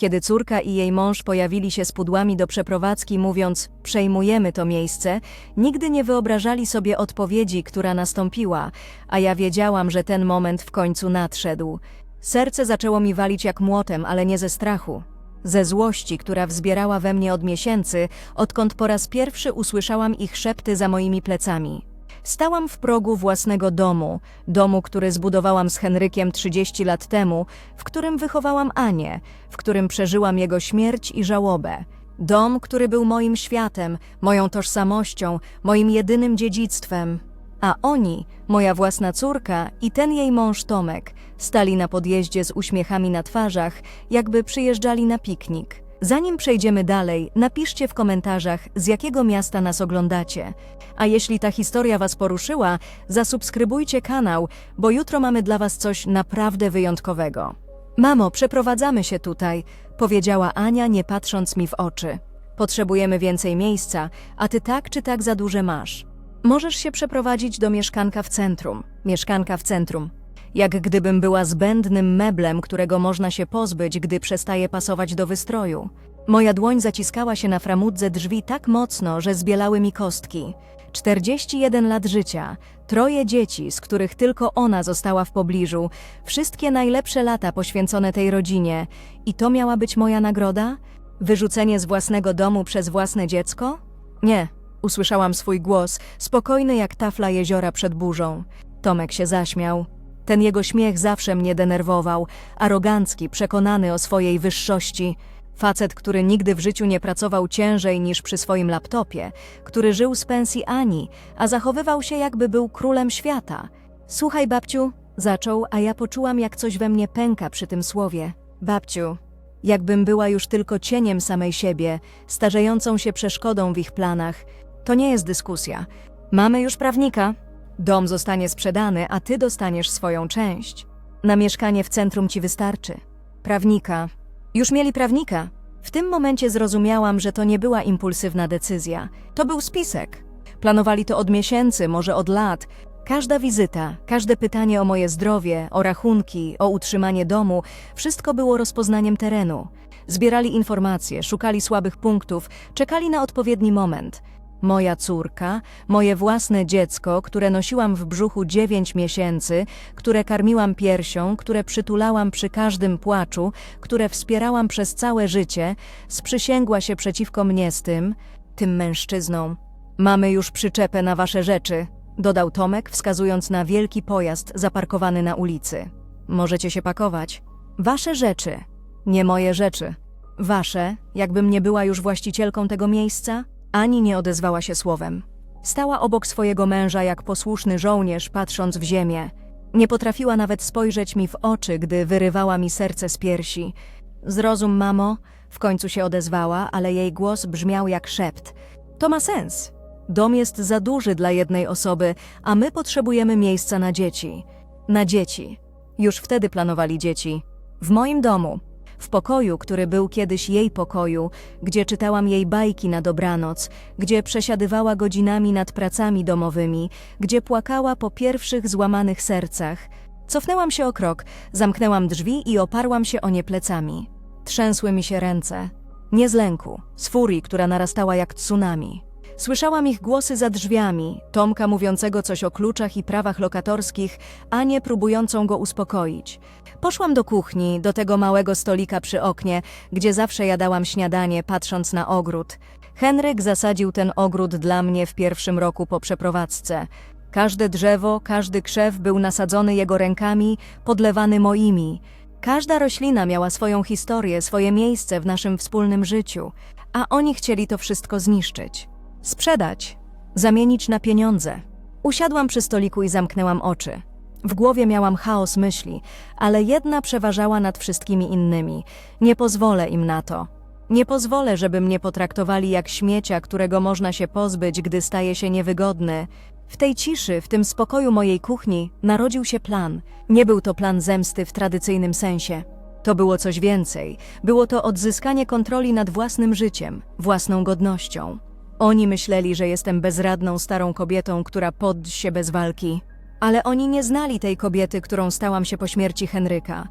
Kiedy córka i jej mąż pojawili się z pudłami do przeprowadzki, mówiąc: Przejmujemy to miejsce, nigdy nie wyobrażali sobie odpowiedzi, która nastąpiła, a ja wiedziałam, że ten moment w końcu nadszedł. Serce zaczęło mi walić jak młotem, ale nie ze strachu. Ze złości, która wzbierała we mnie od miesięcy, odkąd po raz pierwszy usłyszałam ich szepty za moimi plecami. Stałam w progu własnego domu, domu, który zbudowałam z Henrykiem 30 lat temu, w którym wychowałam Anię, w którym przeżyłam jego śmierć i żałobę. Dom, który był moim światem, moją tożsamością, moim jedynym dziedzictwem. A oni, moja własna córka i ten jej mąż Tomek, stali na podjeździe z uśmiechami na twarzach, jakby przyjeżdżali na piknik. Zanim przejdziemy dalej, napiszcie w komentarzach, z jakiego miasta nas oglądacie. A jeśli ta historia Was poruszyła, zasubskrybujcie kanał, bo jutro mamy dla Was coś naprawdę wyjątkowego. Mamo, przeprowadzamy się tutaj, powiedziała Ania, nie patrząc mi w oczy. Potrzebujemy więcej miejsca, a ty tak czy tak za duże masz. Możesz się przeprowadzić do mieszkanka w centrum. Mieszkanka w centrum. Jak gdybym była zbędnym meblem, którego można się pozbyć, gdy przestaje pasować do wystroju. Moja dłoń zaciskała się na framudze drzwi tak mocno, że zbielały mi kostki. 41 lat życia, troje dzieci, z których tylko ona została w pobliżu, wszystkie najlepsze lata poświęcone tej rodzinie. I to miała być moja nagroda? Wyrzucenie z własnego domu przez własne dziecko? Nie, usłyszałam swój głos, spokojny jak tafla jeziora przed burzą. Tomek się zaśmiał. Ten jego śmiech zawsze mnie denerwował, arogancki, przekonany o swojej wyższości. Facet, który nigdy w życiu nie pracował ciężej niż przy swoim laptopie, który żył z pensji Ani, a zachowywał się jakby był królem świata. Słuchaj, babciu, zaczął, a ja poczułam, jak coś we mnie pęka przy tym słowie. Babciu, jakbym była już tylko cieniem samej siebie, starzejącą się przeszkodą w ich planach. To nie jest dyskusja. Mamy już prawnika. Dom zostanie sprzedany, a ty dostaniesz swoją część. Na mieszkanie w centrum ci wystarczy. Prawnika. Już mieli prawnika. W tym momencie zrozumiałam, że to nie była impulsywna decyzja. To był spisek. Planowali to od miesięcy, może od lat. Każda wizyta, każde pytanie o moje zdrowie, o rachunki, o utrzymanie domu, wszystko było rozpoznaniem terenu. Zbierali informacje, szukali słabych punktów, czekali na odpowiedni moment. Moja córka, moje własne dziecko, które nosiłam w brzuchu dziewięć miesięcy, które karmiłam piersią, które przytulałam przy każdym płaczu, które wspierałam przez całe życie, sprzysięgła się przeciwko mnie z tym, tym mężczyzną. Mamy już przyczepę na wasze rzeczy, dodał Tomek, wskazując na wielki pojazd zaparkowany na ulicy. Możecie się pakować. Wasze rzeczy, nie moje rzeczy. Wasze, jakbym nie była już właścicielką tego miejsca? Ani nie odezwała się słowem. Stała obok swojego męża jak posłuszny żołnierz, patrząc w ziemię. Nie potrafiła nawet spojrzeć mi w oczy, gdy wyrywała mi serce z piersi. Zrozum, mamo, w końcu się odezwała, ale jej głos brzmiał jak szept. To ma sens. Dom jest za duży dla jednej osoby, a my potrzebujemy miejsca na dzieci. Na dzieci. Już wtedy planowali dzieci. W moim domu. W pokoju, który był kiedyś jej pokoju, gdzie czytałam jej bajki na dobranoc, gdzie przesiadywała godzinami nad pracami domowymi, gdzie płakała po pierwszych złamanych sercach. Cofnęłam się o krok, zamknęłam drzwi i oparłam się o nie plecami. Trzęsły mi się ręce. Nie z lęku, z furii, która narastała jak tsunami. Słyszałam ich głosy za drzwiami, Tomka mówiącego coś o kluczach i prawach lokatorskich, Anię próbującą go uspokoić. Poszłam do kuchni, do tego małego stolika przy oknie, gdzie zawsze jadałam śniadanie, patrząc na ogród. Henryk zasadził ten ogród dla mnie w pierwszym roku po przeprowadzce. Każde drzewo, każdy krzew był nasadzony jego rękami, podlewany moimi. Każda roślina miała swoją historię, swoje miejsce w naszym wspólnym życiu, a oni chcieli to wszystko zniszczyć. Sprzedać, zamienić na pieniądze. Usiadłam przy stoliku i zamknęłam oczy. W głowie miałam chaos myśli, ale jedna przeważała nad wszystkimi innymi. Nie pozwolę im na to. Nie pozwolę, żeby mnie potraktowali jak śmiecia, którego można się pozbyć, gdy staje się niewygodny. W tej ciszy, w tym spokoju mojej kuchni, narodził się plan. Nie był to plan zemsty w tradycyjnym sensie. To było coś więcej. Było to odzyskanie kontroli nad własnym życiem, własną godnością. Oni myśleli, że jestem bezradną starą kobietą, która podda się bez walki. Ale oni nie znali tej kobiety, którą stałam się po śmierci Henryka.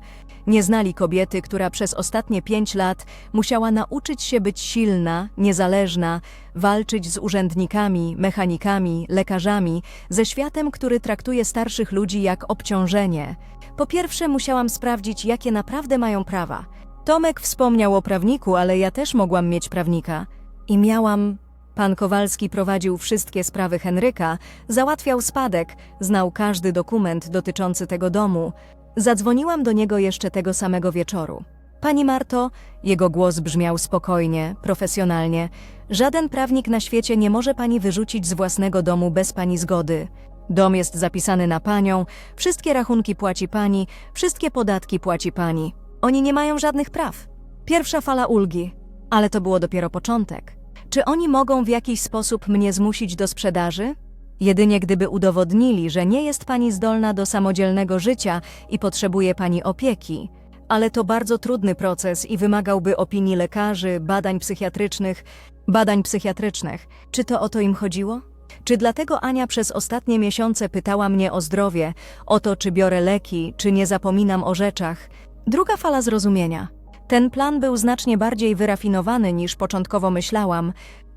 Nie znali kobiety, która przez ostatnie pięć lat musiała nauczyć się być silna, niezależna, walczyć z urzędnikami, mechanikami, lekarzami, ze światem, który traktuje starszych ludzi jak obciążenie. Po pierwsze, musiałam sprawdzić, jakie naprawdę mają prawa. Tomek wspomniał o prawniku, ale ja też mogłam mieć prawnika. I miałam Pan Kowalski prowadził wszystkie sprawy Henryka, załatwiał spadek, znał każdy dokument dotyczący tego domu. Zadzwoniłam do niego jeszcze tego samego wieczoru. Pani Marto, jego głos brzmiał spokojnie, profesjonalnie. Żaden prawnik na świecie nie może pani wyrzucić z własnego domu bez pani zgody. Dom jest zapisany na panią, wszystkie rachunki płaci pani, wszystkie podatki płaci pani. Oni nie mają żadnych praw. Pierwsza fala ulgi, ale to było dopiero początek. Czy oni mogą w jakiś sposób mnie zmusić do sprzedaży? Jedynie gdyby udowodnili, że nie jest pani zdolna do samodzielnego życia i potrzebuje pani opieki. Ale to bardzo trudny proces i wymagałby opinii lekarzy, badań psychiatrycznych, badań psychiatrycznych. Czy to o to im chodziło? Czy dlatego Ania przez ostatnie miesiące pytała mnie o zdrowie, o to, czy biorę leki, czy nie zapominam o rzeczach? Druga fala zrozumienia. Ten plan był znacznie bardziej wyrafinowany niż początkowo myślałam.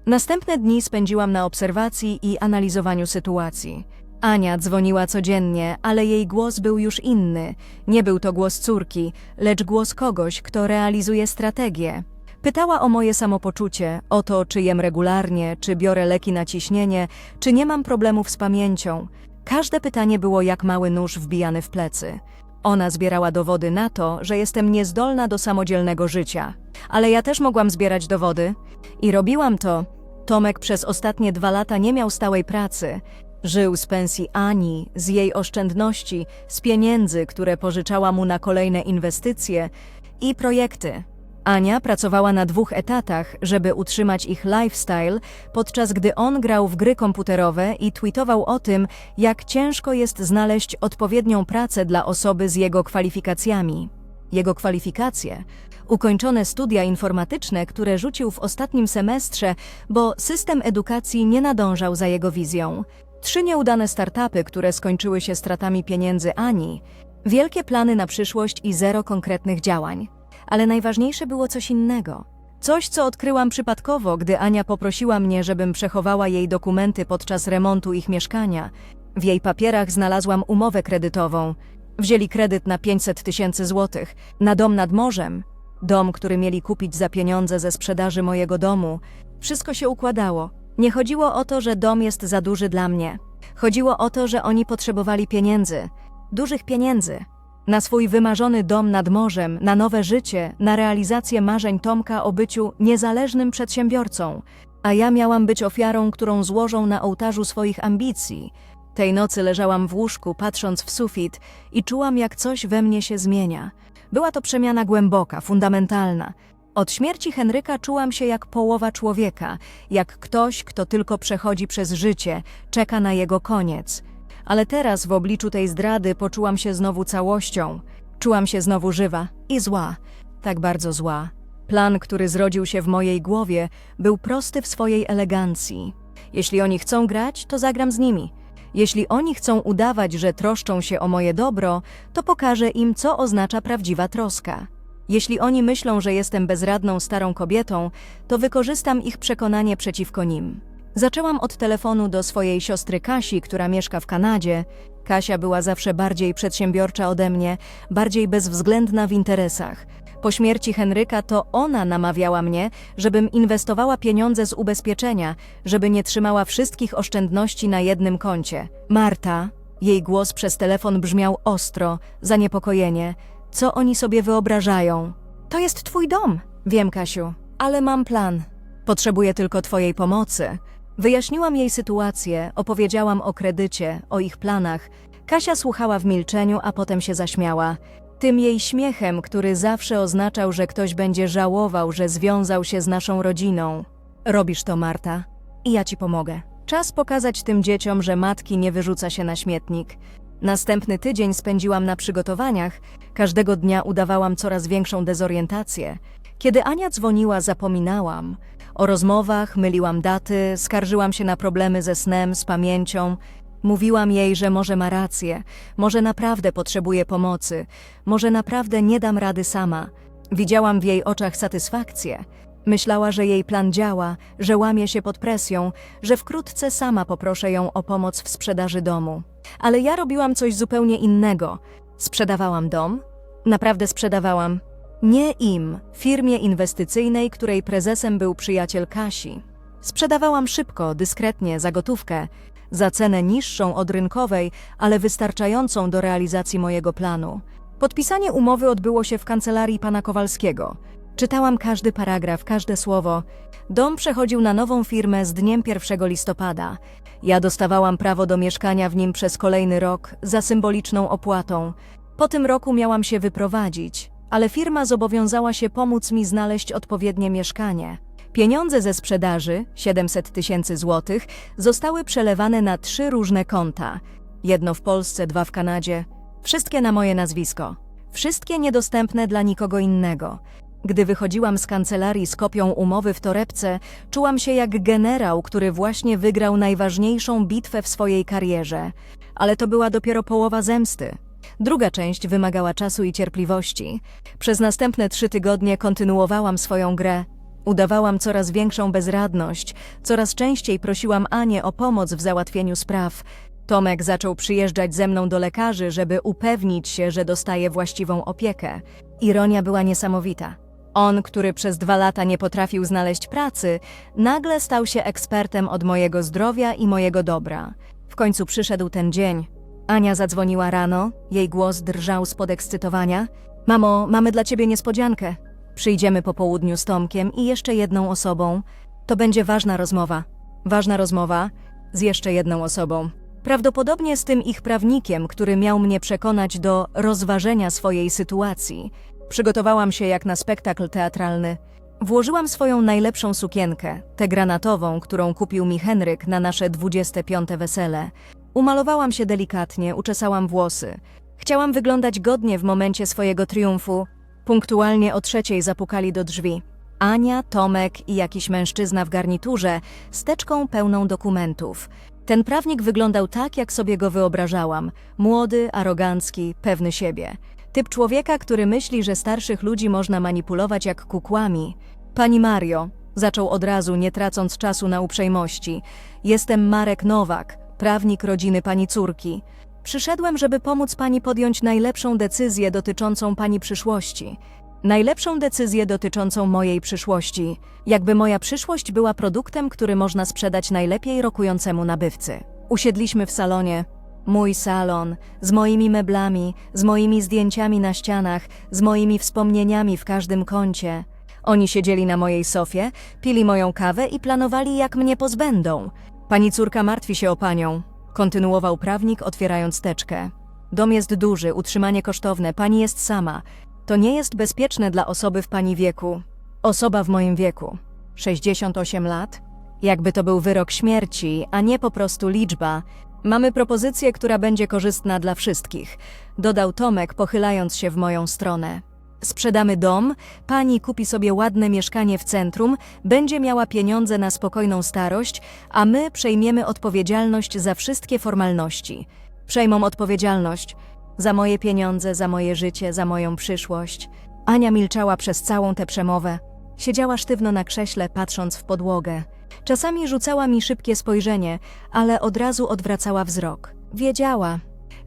Następne dni spędziłam na obserwacji i analizowaniu sytuacji. Ania dzwoniła codziennie, ale jej głos był już inny. Nie był to głos córki, lecz głos kogoś, kto realizuje strategię. Pytała o moje samopoczucie, o to, czy jem regularnie, czy biorę leki na ciśnienie, czy nie mam problemów z pamięcią. Każde pytanie było jak mały nóż wbijany w plecy. Ona zbierała dowody na to, że jestem niezdolna do samodzielnego życia. Ale ja też mogłam zbierać dowody. I robiłam to. Tomek przez ostatnie dwa lata nie miał stałej pracy. Żył z pensji Ani, z jej oszczędności, z pieniędzy, które pożyczała mu na kolejne inwestycje i projekty. Ania pracowała na dwóch etatach, żeby utrzymać ich lifestyle, podczas gdy on grał w gry komputerowe i tweetował o tym, jak ciężko jest znaleźć odpowiednią pracę dla osoby z jego kwalifikacjami. Jego kwalifikacje ukończone studia informatyczne, które rzucił w ostatnim semestrze, bo system edukacji nie nadążał za jego wizją. Trzy nieudane startupy, które skończyły się stratami pieniędzy Ani, wielkie plany na przyszłość i zero konkretnych działań. Ale najważniejsze było coś innego. Coś, co odkryłam przypadkowo, gdy Ania poprosiła mnie, żebym przechowała jej dokumenty podczas remontu ich mieszkania. W jej papierach znalazłam umowę kredytową. Wzięli kredyt na 500 tysięcy złotych, na dom nad morzem. Dom, który mieli kupić za pieniądze ze sprzedaży mojego domu. Wszystko się układało. Nie chodziło o to, że dom jest za duży dla mnie. Chodziło o to, że oni potrzebowali pieniędzy. Dużych pieniędzy. Na swój wymarzony dom nad morzem, na nowe życie, na realizację marzeń Tomka o byciu niezależnym przedsiębiorcą. A ja miałam być ofiarą, którą złożą na ołtarzu swoich ambicji. Tej nocy leżałam w łóżku, patrząc w sufit i czułam, jak coś we mnie się zmienia. Była to przemiana głęboka, fundamentalna. Od śmierci Henryka czułam się jak połowa człowieka, jak ktoś, kto tylko przechodzi przez życie, czeka na jego koniec. Ale teraz w obliczu tej zdrady poczułam się znowu całością. Czułam się znowu żywa i zła, tak bardzo zła. Plan, który zrodził się w mojej głowie, był prosty w swojej elegancji. Jeśli oni chcą grać, to zagram z nimi. Jeśli oni chcą udawać, że troszczą się o moje dobro, to pokażę im, co oznacza prawdziwa troska. Jeśli oni myślą, że jestem bezradną starą kobietą, to wykorzystam ich przekonanie przeciwko nim. Zaczęłam od telefonu do swojej siostry Kasi, która mieszka w Kanadzie. Kasia była zawsze bardziej przedsiębiorcza ode mnie, bardziej bezwzględna w interesach. Po śmierci Henryka to ona namawiała mnie, żebym inwestowała pieniądze z ubezpieczenia, żeby nie trzymała wszystkich oszczędności na jednym koncie. Marta, jej głos przez telefon brzmiał ostro, zaniepokojenie. Co oni sobie wyobrażają? To jest twój dom. Wiem, Kasiu, ale mam plan. Potrzebuję tylko twojej pomocy. Wyjaśniłam jej sytuację, opowiedziałam o kredycie, o ich planach. Kasia słuchała w milczeniu, a potem się zaśmiała. Tym jej śmiechem, który zawsze oznaczał, że ktoś będzie żałował, że związał się z naszą rodziną. Robisz to, Marta, i ja ci pomogę. Czas pokazać tym dzieciom, że matki nie wyrzuca się na śmietnik. Następny tydzień spędziłam na przygotowaniach. Każdego dnia udawałam coraz większą dezorientację. Kiedy Ania dzwoniła, zapominałam. O rozmowach, myliłam daty, skarżyłam się na problemy ze snem, z pamięcią. Mówiłam jej, że może ma rację, może naprawdę potrzebuje pomocy, może naprawdę nie dam rady sama. Widziałam w jej oczach satysfakcję. Myślała, że jej plan działa, że łamie się pod presją, że wkrótce sama poproszę ją o pomoc w sprzedaży domu. Ale ja robiłam coś zupełnie innego. Sprzedawałam dom? Naprawdę sprzedawałam. Nie im, firmie inwestycyjnej, której prezesem był przyjaciel Kasi. Sprzedawałam szybko, dyskretnie, za gotówkę, za cenę niższą od rynkowej, ale wystarczającą do realizacji mojego planu. Podpisanie umowy odbyło się w kancelarii pana Kowalskiego. Czytałam każdy paragraf, każde słowo. Dom przechodził na nową firmę z dniem 1 listopada. Ja dostawałam prawo do mieszkania w nim przez kolejny rok za symboliczną opłatą. Po tym roku miałam się wyprowadzić, ale firma zobowiązała się pomóc mi znaleźć odpowiednie mieszkanie. Pieniądze ze sprzedaży, 700 tysięcy złotych, zostały przelewane na trzy różne konta. Jedno w Polsce, dwa w Kanadzie. Wszystkie na moje nazwisko. Wszystkie niedostępne dla nikogo innego. Gdy wychodziłam z kancelarii z kopią umowy w torebce, czułam się jak generał, który właśnie wygrał najważniejszą bitwę w swojej karierze. Ale to była dopiero połowa zemsty. Druga część wymagała czasu i cierpliwości. Przez następne trzy tygodnie kontynuowałam swoją grę. Udawałam coraz większą bezradność, coraz częściej prosiłam Anię o pomoc w załatwieniu spraw. Tomek zaczął przyjeżdżać ze mną do lekarzy, żeby upewnić się, że dostaje właściwą opiekę. Ironia była niesamowita. On, który przez dwa lata nie potrafił znaleźć pracy, nagle stał się ekspertem od mojego zdrowia i mojego dobra. W końcu przyszedł ten dzień. Ania zadzwoniła rano, jej głos drżał z podekscytowania. Mamo, mamy dla ciebie niespodziankę. Przyjdziemy po południu z Tomkiem i jeszcze jedną osobą. To będzie ważna rozmowa. Ważna rozmowa z jeszcze jedną osobą. Prawdopodobnie z tym ich prawnikiem, który miał mnie przekonać do rozważenia swojej sytuacji. Przygotowałam się jak na spektakl teatralny. Włożyłam swoją najlepszą sukienkę, tę granatową, którą kupił mi Henryk na nasze 25. wesele. Umalowałam się delikatnie, uczesałam włosy. Chciałam wyglądać godnie w momencie swojego triumfu. Punktualnie o trzeciej zapukali do drzwi. Ania, Tomek i jakiś mężczyzna w garniturze z teczką pełną dokumentów. Ten prawnik wyglądał tak, jak sobie go wyobrażałam. Młody, arogancki, pewny siebie. Typ człowieka, który myśli, że starszych ludzi można manipulować jak kukłami. Pani Mario, zaczął od razu, nie tracąc czasu na uprzejmości. Jestem Marek Nowak, prawnik rodziny pani córki. Przyszedłem, żeby pomóc pani podjąć najlepszą decyzję dotyczącą pani przyszłości. Najlepszą decyzję dotyczącą mojej przyszłości. Jakby moja przyszłość była produktem, który można sprzedać najlepiej rokującemu nabywcy. Usiedliśmy w salonie. Mój salon, z moimi meblami, z moimi zdjęciami na ścianach, z moimi wspomnieniami w każdym kącie. Oni siedzieli na mojej sofie, pili moją kawę i planowali, jak mnie pozbędą. Pani córka martwi się o panią, kontynuował prawnik, otwierając teczkę. Dom jest duży, utrzymanie kosztowne, pani jest sama. To nie jest bezpieczne dla osoby w pani wieku. Osoba w moim wieku. 68 lat? Jakby to był wyrok śmierci, a nie po prostu liczba. Mamy propozycję, która będzie korzystna dla wszystkich, dodał Tomek, pochylając się w moją stronę. Sprzedamy dom, pani kupi sobie ładne mieszkanie w centrum, będzie miała pieniądze na spokojną starość, a my przejmiemy odpowiedzialność za wszystkie formalności. Przejmą odpowiedzialność za moje pieniądze, za moje życie, za moją przyszłość. Ania milczała przez całą tę przemowę. Siedziała sztywno na krześle, patrząc w podłogę. Czasami rzucała mi szybkie spojrzenie, ale od razu odwracała wzrok. Wiedziała.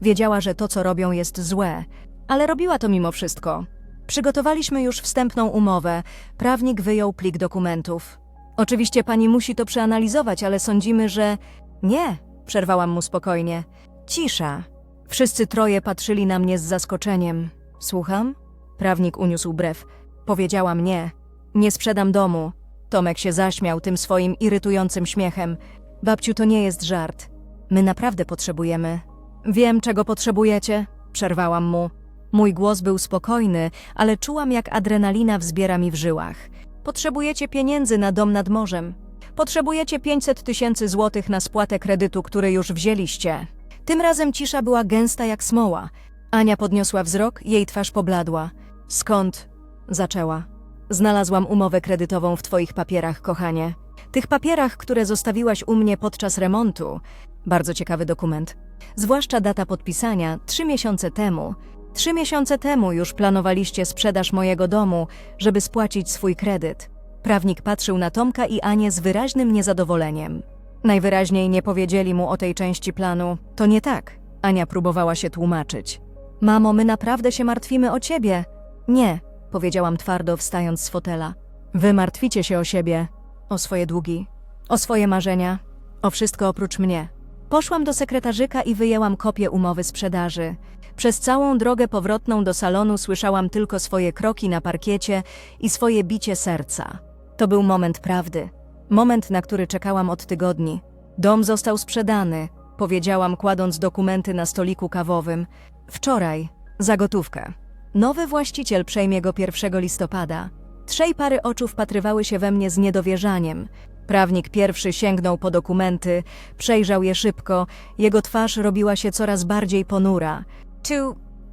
Wiedziała, że to, co robią, jest złe, ale robiła to mimo wszystko. Przygotowaliśmy już wstępną umowę. Prawnik wyjął plik dokumentów. Oczywiście pani musi to przeanalizować, ale sądzimy, że. Nie, przerwałam mu spokojnie. Cisza. Wszyscy troje patrzyli na mnie z zaskoczeniem. Słucham? Prawnik uniósł brew. Powiedziałam nie. Nie sprzedam domu. Tomek się zaśmiał tym swoim irytującym śmiechem. Babciu, to nie jest żart. My naprawdę potrzebujemy. Wiem, czego potrzebujecie, przerwałam mu. Mój głos był spokojny, ale czułam, jak adrenalina wzbiera mi w żyłach. Potrzebujecie pieniędzy na dom nad morzem. Potrzebujecie 500 tysięcy złotych na spłatę kredytu, który już wzięliście. Tym razem cisza była gęsta jak smoła. Ania podniosła wzrok, jej twarz pobladła. Skąd? Zaczęła. Znalazłam umowę kredytową w twoich papierach, kochanie. Tych papierach, które zostawiłaś u mnie podczas remontu. Bardzo ciekawy dokument. Zwłaszcza data podpisania trzy miesiące temu. Trzy miesiące temu już planowaliście sprzedaż mojego domu, żeby spłacić swój kredyt. Prawnik patrzył na Tomka i Anię z wyraźnym niezadowoleniem. Najwyraźniej nie powiedzieli mu o tej części planu. To nie tak. Ania próbowała się tłumaczyć. Mamo, my naprawdę się martwimy o ciebie. Nie, powiedziałam twardo, wstając z fotela. Wy martwicie się o siebie, o swoje długi, o swoje marzenia, o wszystko oprócz mnie. Poszłam do sekretarzyka i wyjęłam kopię umowy sprzedaży. Przez całą drogę powrotną do salonu słyszałam tylko swoje kroki na parkiecie i swoje bicie serca. To był moment prawdy. Moment, na który czekałam od tygodni. Dom został sprzedany, powiedziałam, kładąc dokumenty na stoliku kawowym. Wczoraj, za gotówkę. Nowy właściciel przejmie go 1 listopada. Trzej pary oczu wpatrywały się we mnie z niedowierzaniem. Prawnik pierwszy sięgnął po dokumenty, przejrzał je szybko, jego twarz robiła się coraz bardziej ponura.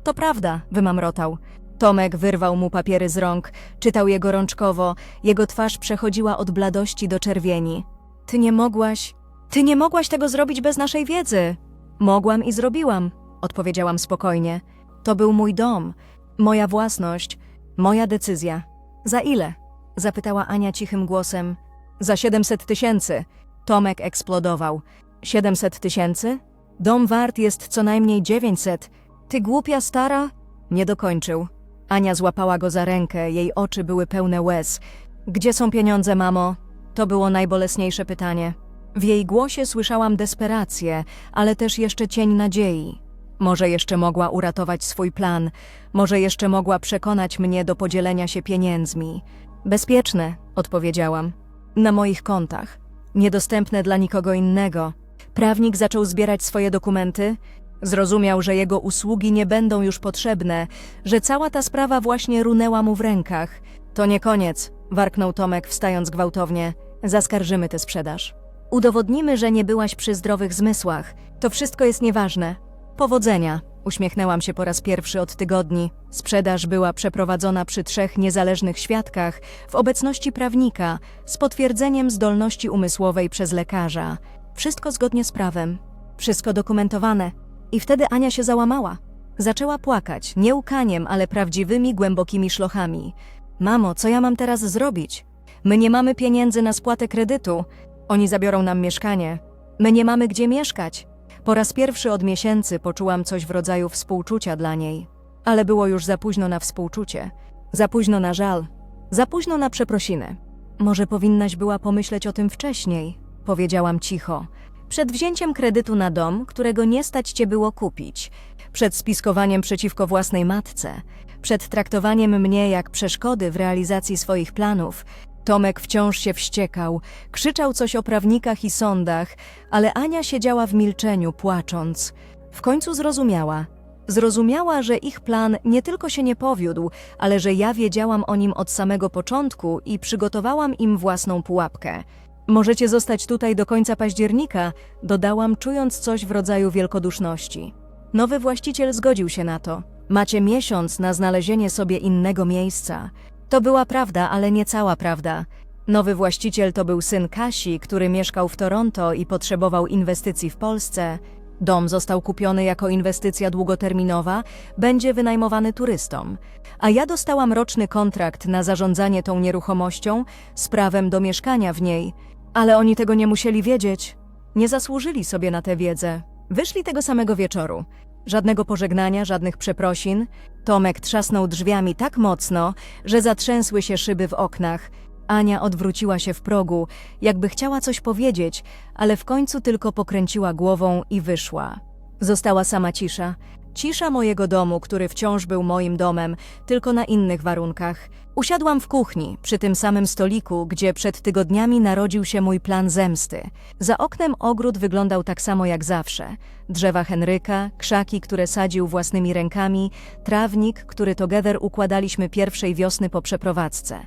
To prawda? wymamrotał. Tomek wyrwał mu papiery z rąk, czytał je gorączkowo, jego twarz przechodziła od bladości do czerwieni. Ty nie mogłaś. Ty nie mogłaś tego zrobić bez naszej wiedzy. Mogłam i zrobiłam, odpowiedziałam spokojnie. To był mój dom, moja własność, moja decyzja. Za ile? zapytała Ania cichym głosem. Za 700 tysięcy. Tomek eksplodował. 700 tysięcy? Dom wart jest co najmniej 900. Ty głupia stara? Nie dokończył. Ania złapała go za rękę, jej oczy były pełne łez. Gdzie są pieniądze, mamo? To było najbolesniejsze pytanie. W jej głosie słyszałam desperację, ale też jeszcze cień nadziei. Może jeszcze mogła uratować swój plan, może jeszcze mogła przekonać mnie do podzielenia się pieniędzmi. Bezpieczne, odpowiedziałam. Na moich kontach. Niedostępne dla nikogo innego. Prawnik zaczął zbierać swoje dokumenty. Zrozumiał, że jego usługi nie będą już potrzebne, że cała ta sprawa właśnie runęła mu w rękach. To nie koniec, warknął Tomek, wstając gwałtownie. Zaskarżymy tę sprzedaż. Udowodnimy, że nie byłaś przy zdrowych zmysłach. To wszystko jest nieważne. Powodzenia, uśmiechnęłam się po raz pierwszy od tygodni. Sprzedaż była przeprowadzona przy trzech niezależnych świadkach, w obecności prawnika, z potwierdzeniem zdolności umysłowej przez lekarza. Wszystko zgodnie z prawem. Wszystko dokumentowane. I wtedy Ania się załamała. Zaczęła płakać, nie łkaniem, ale prawdziwymi, głębokimi szlochami. Mamo, co ja mam teraz zrobić? My nie mamy pieniędzy na spłatę kredytu. Oni zabiorą nam mieszkanie. My nie mamy gdzie mieszkać. Po raz pierwszy od miesięcy poczułam coś w rodzaju współczucia dla niej. Ale było już za późno na współczucie. Za późno na żal. Za późno na przeprosiny. Może powinnaś była pomyśleć o tym wcześniej, powiedziałam cicho. Przed wzięciem kredytu na dom, którego nie stać cię było kupić. Przed spiskowaniem przeciwko własnej matce. Przed traktowaniem mnie jak przeszkody w realizacji swoich planów. Tomek wciąż się wściekał, krzyczał coś o prawnikach i sądach, ale Ania siedziała w milczeniu, płacząc. W końcu zrozumiała. Zrozumiała, że ich plan nie tylko się nie powiódł, ale że ja wiedziałam o nim od samego początku i przygotowałam im własną pułapkę. Możecie zostać tutaj do końca października, dodałam, czując coś w rodzaju wielkoduszności. Nowy właściciel zgodził się na to. Macie miesiąc na znalezienie sobie innego miejsca. To była prawda, ale nie cała prawda. Nowy właściciel to był syn Kasi, który mieszkał w Toronto i potrzebował inwestycji w Polsce. Dom został kupiony jako inwestycja długoterminowa, będzie wynajmowany turystom. A ja dostałam roczny kontrakt na zarządzanie tą nieruchomością z prawem do mieszkania w niej. Ale oni tego nie musieli wiedzieć. Nie zasłużyli sobie na tę wiedzę. Wyszli tego samego wieczoru. Żadnego pożegnania, żadnych przeprosin. Tomek trzasnął drzwiami tak mocno, że zatrzęsły się szyby w oknach. Ania odwróciła się w progu, jakby chciała coś powiedzieć, ale w końcu tylko pokręciła głową i wyszła. Została sama cisza. Cisza mojego domu, który wciąż był moim domem, tylko na innych warunkach. Usiadłam w kuchni, przy tym samym stoliku, gdzie przed tygodniami narodził się mój plan zemsty. Za oknem ogród wyglądał tak samo jak zawsze. Drzewa Henryka, krzaki, które sadził własnymi rękami, trawnik, który together układaliśmy pierwszej wiosny po przeprowadzce.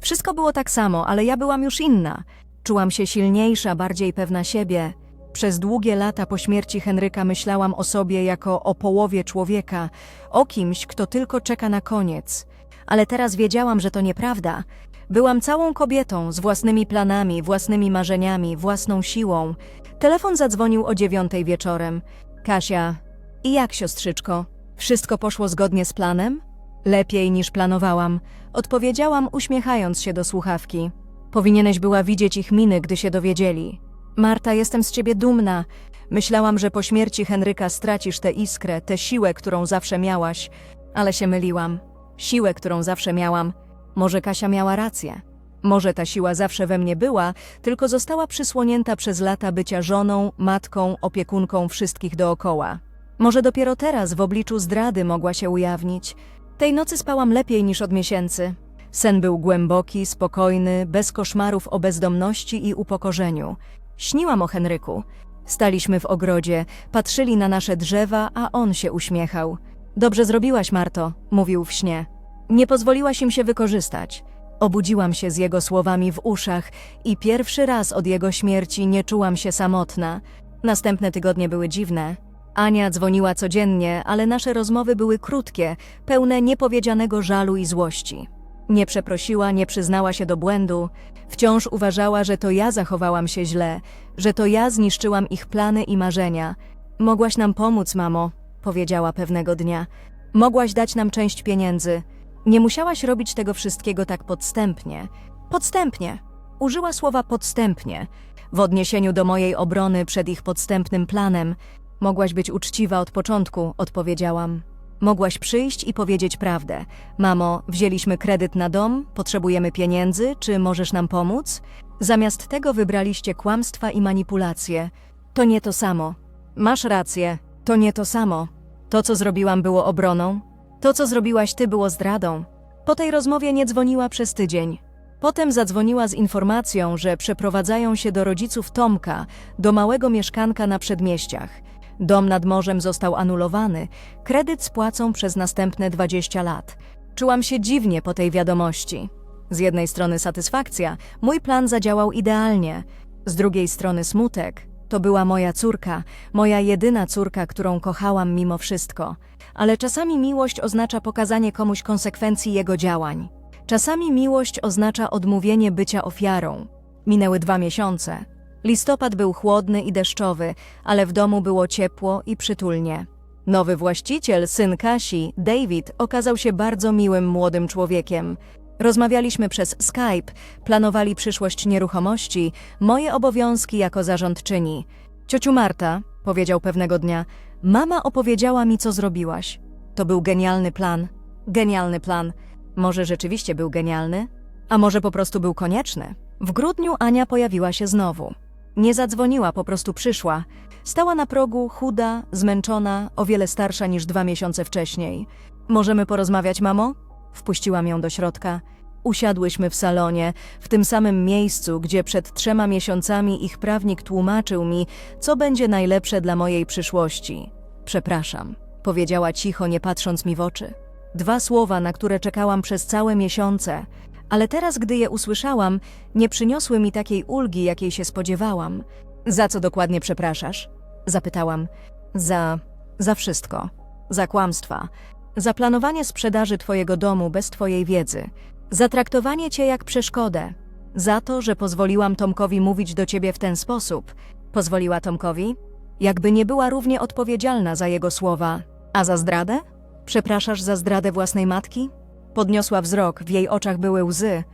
Wszystko było tak samo, ale ja byłam już inna. Czułam się silniejsza, bardziej pewna siebie. Przez długie lata po śmierci Henryka myślałam o sobie jako o połowie człowieka, o kimś, kto tylko czeka na koniec. Ale teraz wiedziałam, że to nieprawda. Byłam całą kobietą, z własnymi planami, własnymi marzeniami, własną siłą. Telefon zadzwonił o dziewiątej wieczorem. Kasia, i jak siostrzyczko? Wszystko poszło zgodnie z planem? Lepiej niż planowałam, odpowiedziałam, uśmiechając się do słuchawki. Powinieneś była widzieć ich miny, gdy się dowiedzieli. Marta, jestem z ciebie dumna. Myślałam, że po śmierci Henryka stracisz tę iskrę, tę siłę, którą zawsze miałaś, ale się myliłam. Siłę, którą zawsze miałam. Może Kasia miała rację. Może ta siła zawsze we mnie była, tylko została przysłonięta przez lata bycia żoną, matką, opiekunką wszystkich dookoła. Może dopiero teraz w obliczu zdrady mogła się ujawnić. Tej nocy spałam lepiej niż od miesięcy. Sen był głęboki, spokojny, bez koszmarów o bezdomności i upokorzeniu. Śniłam o Henryku. Staliśmy w ogrodzie, patrzyli na nasze drzewa, a on się uśmiechał. Dobrze zrobiłaś, Marto, mówił w śnie. Nie pozwoliłaś im się wykorzystać. Obudziłam się z jego słowami w uszach i pierwszy raz od jego śmierci nie czułam się samotna. Następne tygodnie były dziwne. Ania dzwoniła codziennie, ale nasze rozmowy były krótkie, pełne niepowiedzianego żalu i złości. Nie przeprosiła, nie przyznała się do błędu. Wciąż uważała, że to ja zachowałam się źle, że to ja zniszczyłam ich plany i marzenia. Mogłaś nam pomóc, mamo, powiedziała pewnego dnia. Mogłaś dać nam część pieniędzy. Nie musiałaś robić tego wszystkiego tak podstępnie. Podstępnie. Użyła słowa podstępnie. W odniesieniu do mojej obrony przed ich podstępnym planem. Mogłaś być uczciwa od początku, odpowiedziałam. Mogłaś przyjść i powiedzieć prawdę. Mamo, wzięliśmy kredyt na dom, potrzebujemy pieniędzy, czy możesz nam pomóc? Zamiast tego wybraliście kłamstwa i manipulacje. To nie to samo. Masz rację, to nie to samo. To, co zrobiłam, było obroną. To, co zrobiłaś ty, było zdradą. Po tej rozmowie nie dzwoniła przez tydzień. Potem zadzwoniła z informacją, że przeprowadzają się do rodziców Tomka, do małego mieszkanka na przedmieściach. Dom nad morzem został anulowany, kredyt spłacą przez następne 20 lat. Czułam się dziwnie po tej wiadomości. Z jednej strony satysfakcja, mój plan zadziałał idealnie, z drugiej strony smutek. To była moja córka, moja jedyna córka, którą kochałam mimo wszystko. Ale czasami miłość oznacza pokazanie komuś konsekwencji jego działań. Czasami miłość oznacza odmówienie bycia ofiarą. Minęły dwa miesiące. Listopad był chłodny i deszczowy, ale w domu było ciepło i przytulnie. Nowy właściciel, syn Kasi, David, okazał się bardzo miłym młodym człowiekiem. Rozmawialiśmy przez Skype, planowali przyszłość nieruchomości, moje obowiązki jako zarządczyni. Ciociu Marta, powiedział pewnego dnia, mama opowiedziała mi, co zrobiłaś. To był genialny plan. Genialny plan. Może rzeczywiście był genialny? A może po prostu był konieczny? W grudniu Ania pojawiła się znowu. Nie zadzwoniła, po prostu przyszła. Stała na progu, chuda, zmęczona, o wiele starsza niż dwa miesiące wcześniej. Możemy porozmawiać, mamo? Wpuściłam ją do środka. Usiadłyśmy w salonie, w tym samym miejscu, gdzie przed trzema miesiącami ich prawnik tłumaczył mi, co będzie najlepsze dla mojej przyszłości. Przepraszam, powiedziała cicho, nie patrząc mi w oczy. Dwa słowa, na które czekałam przez całe miesiące, ale teraz, gdy je usłyszałam, nie przyniosły mi takiej ulgi, jakiej się spodziewałam. Za co dokładnie przepraszasz? Zapytałam. Za. za wszystko. Za kłamstwa. Za planowanie sprzedaży twojego domu bez twojej wiedzy. Za traktowanie cię jak przeszkodę. Za to, że pozwoliłam Tomkowi mówić do ciebie w ten sposób. Pozwoliła Tomkowi? Jakby nie była równie odpowiedzialna za jego słowa. A za zdradę? Przepraszasz za zdradę własnej matki? Podniosła wzrok, w jej oczach były łzy.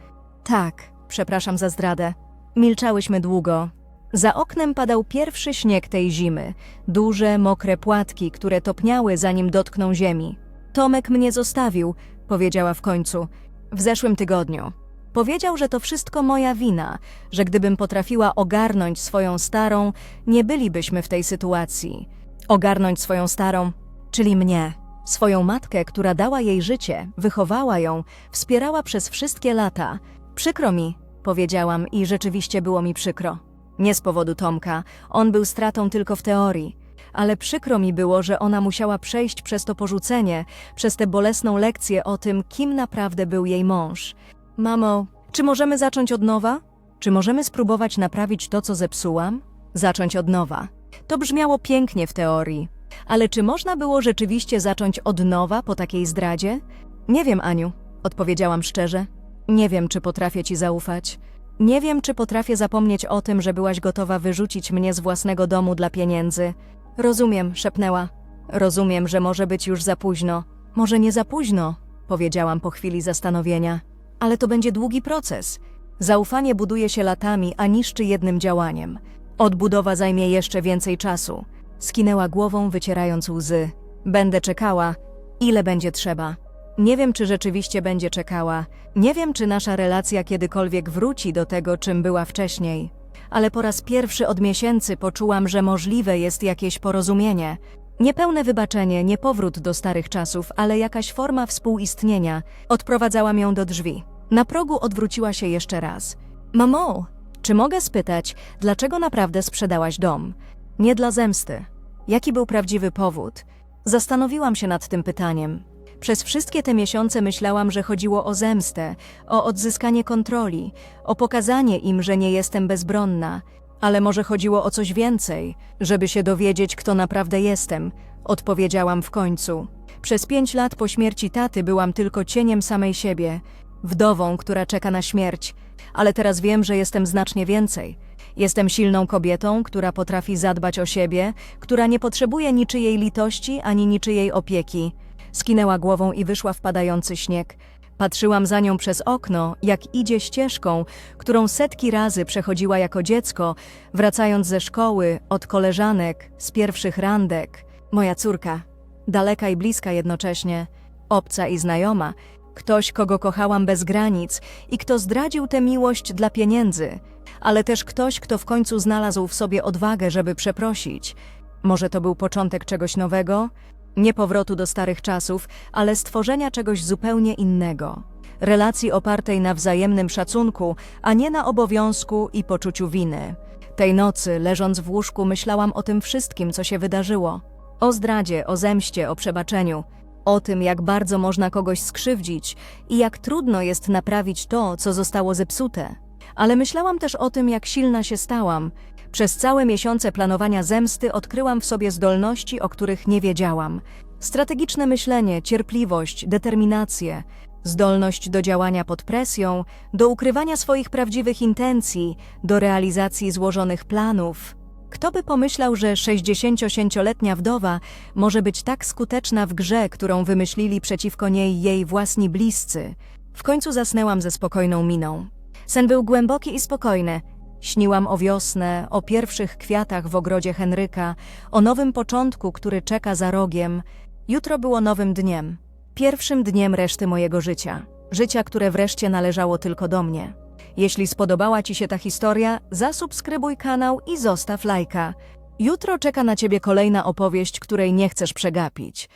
Tak, przepraszam za zdradę. Milczałyśmy długo. Za oknem padał pierwszy śnieg tej zimy. Duże, mokre płatki, które topniały, zanim dotkną ziemi. Tomek mnie zostawił, powiedziała w końcu. W zeszłym tygodniu. Powiedział, że to wszystko moja wina, że gdybym potrafiła ogarnąć swoją starą, nie bylibyśmy w tej sytuacji. Ogarnąć swoją starą, czyli mnie. Swoją matkę, która dała jej życie, wychowała ją, wspierała przez wszystkie lata. Przykro mi, powiedziałam i rzeczywiście było mi przykro. Nie z powodu Tomka, on był stratą tylko w teorii. Ale przykro mi było, że ona musiała przejść przez to porzucenie, przez tę bolesną lekcję o tym, kim naprawdę był jej mąż. Mamo, czy możemy zacząć od nowa? Czy możemy spróbować naprawić to, co zepsułam? Zacząć od nowa. To brzmiało pięknie w teorii, ale czy można było rzeczywiście zacząć od nowa po takiej zdradzie? Nie wiem, Aniu, odpowiedziałam szczerze. Nie wiem, czy potrafię ci zaufać. Nie wiem, czy potrafię zapomnieć o tym, że byłaś gotowa wyrzucić mnie z własnego domu dla pieniędzy. Rozumiem, szepnęła. Rozumiem, że może być już za późno. Może nie za późno, powiedziałam po chwili zastanowienia. Ale to będzie długi proces. Zaufanie buduje się latami, a niszczy jednym działaniem. Odbudowa zajmie jeszcze więcej czasu. Skinęła głową, wycierając łzy. Będę czekała, ile będzie trzeba. Nie wiem, czy rzeczywiście będzie czekała. Nie wiem, czy nasza relacja kiedykolwiek wróci do tego, czym była wcześniej. Ale po raz pierwszy od miesięcy poczułam, że możliwe jest jakieś porozumienie. Niepełne wybaczenie, nie powrót do starych czasów, ale jakaś forma współistnienia. Odprowadzałam ją do drzwi. Na progu odwróciła się jeszcze raz. Mamo, czy mogę spytać, dlaczego naprawdę sprzedałaś dom? Nie dla zemsty. Jaki był prawdziwy powód? Zastanowiłam się nad tym pytaniem. Przez wszystkie te miesiące myślałam, że chodziło o zemstę, o odzyskanie kontroli, o pokazanie im, że nie jestem bezbronna. Ale może chodziło o coś więcej, żeby się dowiedzieć, kto naprawdę jestem, odpowiedziałam w końcu. Przez pięć lat po śmierci taty byłam tylko cieniem samej siebie, wdową, która czeka na śmierć, ale teraz wiem, że jestem znacznie więcej. Jestem silną kobietą, która potrafi zadbać o siebie, która nie potrzebuje niczyjej litości ani niczyjej opieki. Skinęła głową i wyszła w padający śnieg. Patrzyłam za nią przez okno, jak idzie ścieżką, którą setki razy przechodziła jako dziecko, wracając ze szkoły, od koleżanek, z pierwszych randek. Moja córka, daleka i bliska jednocześnie, obca i znajoma, ktoś, kogo kochałam bez granic i kto zdradził tę miłość dla pieniędzy, ale też ktoś, kto w końcu znalazł w sobie odwagę, żeby przeprosić. Może to był początek czegoś nowego? Nie powrotu do starych czasów, ale stworzenia czegoś zupełnie innego. Relacji opartej na wzajemnym szacunku, a nie na obowiązku i poczuciu winy. Tej nocy, leżąc w łóżku, myślałam o tym wszystkim, co się wydarzyło. O zdradzie, o zemście, o przebaczeniu. O tym, jak bardzo można kogoś skrzywdzić i jak trudno jest naprawić to, co zostało zepsute. Ale myślałam też o tym, jak silna się stałam. Przez całe miesiące planowania zemsty odkryłam w sobie zdolności, o których nie wiedziałam. Strategiczne myślenie, cierpliwość, determinację, zdolność do działania pod presją, do ukrywania swoich prawdziwych intencji, do realizacji złożonych planów. Kto by pomyślał, że 68-letnia wdowa może być tak skuteczna w grze, którą wymyślili przeciwko niej jej własni bliscy? W końcu zasnęłam ze spokojną miną. Sen był głęboki i spokojny. Śniłam o wiosnę, o pierwszych kwiatach w ogrodzie Henryka, o nowym początku, który czeka za rogiem. Jutro było nowym dniem. Pierwszym dniem reszty mojego życia. Życia, które wreszcie należało tylko do mnie. Jeśli spodobała Ci się ta historia, zasubskrybuj kanał i zostaw lajka. Jutro czeka na Ciebie kolejna opowieść, której nie chcesz przegapić.